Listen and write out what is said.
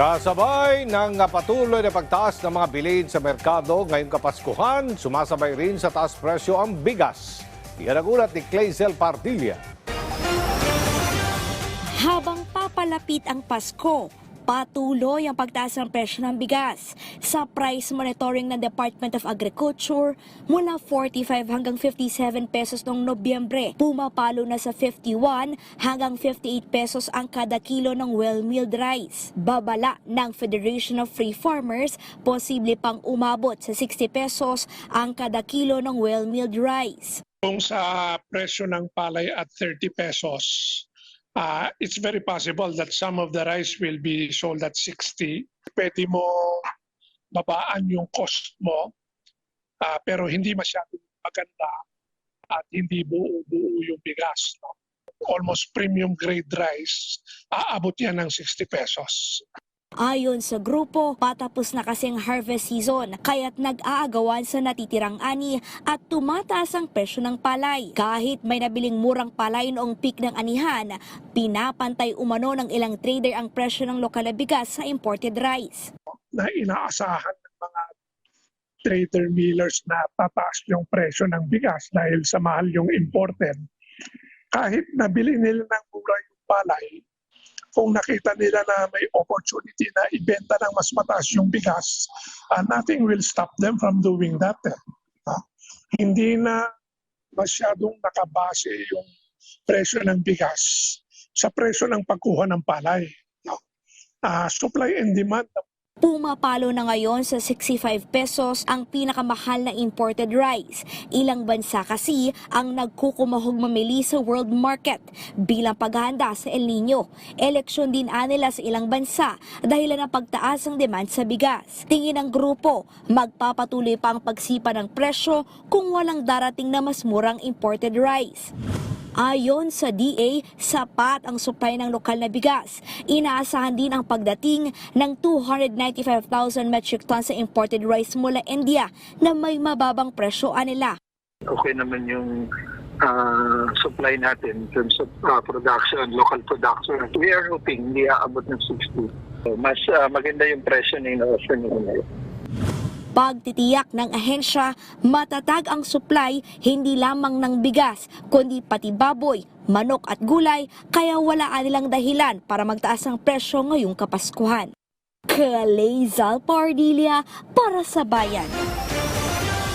Kasabay ng patuloy na pagtaas ng mga bilhin sa merkado ngayong Kapaskuhan, sumasabay rin sa taas presyo ang bigas. Yan ang ulat ni Clazel Partilla. Habang papalapit ang Pasko, patuloy ang pagtaas ng presyo ng bigas. Sa price monitoring ng Department of Agriculture, mula 45 hanggang 57 pesos noong Nobyembre, pumapalo na sa 51 hanggang 58 pesos ang kada kilo ng well-milled rice. Babala ng Federation of Free Farmers, posible pang umabot sa 60 pesos ang kada kilo ng well-milled rice. Kung sa presyo ng palay at 30 pesos, uh, it's very possible that some of the rice will be sold at 60. Pwede mo babaan yung cost mo, ah, pero hindi masyadong maganda at hindi buo-buo yung bigas. No? Almost premium grade rice, aabot yan ng 60 pesos. Ayon sa grupo, patapos na kasing harvest season, kaya't nag-aagawan sa natitirang ani at tumataas ang presyo ng palay. Kahit may nabiling murang palay noong peak ng anihan, pinapantay umano ng ilang trader ang presyo ng lokal na bigas sa imported rice. na inaasahan ng mga trader millers na tataas yung presyo ng bigas dahil sa mahal yung imported. Kahit nabili nila ng mura yung palay, kung nakita nila na may opportunity na ibenta ng mas mataas yung bigas, uh, nothing will stop them from doing that. eh. Ah, hindi na masyadong nakabase yung presyo ng bigas sa presyo ng pagkuha ng palay. Ah, supply and demand Pumapalo na ngayon sa 65 pesos ang pinakamahal na imported rice. Ilang bansa kasi ang nagkukumahog mamili sa world market bilang paghahanda sa El Nino. Eleksyon din anila sa ilang bansa dahil ng pagtaas ng demand sa bigas. Tingin ng grupo, magpapatuloy pa ang pagsipa ng presyo kung walang darating na mas murang imported rice. Ayon sa DA, sapat ang supply ng lokal na bigas. Inaasahan din ang pagdating ng 295,000 metric tons sa imported rice mula India na may mababang presyo nila. okay naman yung uh, supply natin in terms of uh, production, local production. We are hoping hindi aabot ng 60. So, mas uh, maganda yung presyo na ino-offer nila ngayon. Pagtitiyak ng ahensya, matatag ang supply hindi lamang ng bigas, kundi pati baboy, manok at gulay, kaya wala nilang dahilan para magtaas ang presyo ngayong Kapaskuhan. Kalezal Pardilia para sa bayan.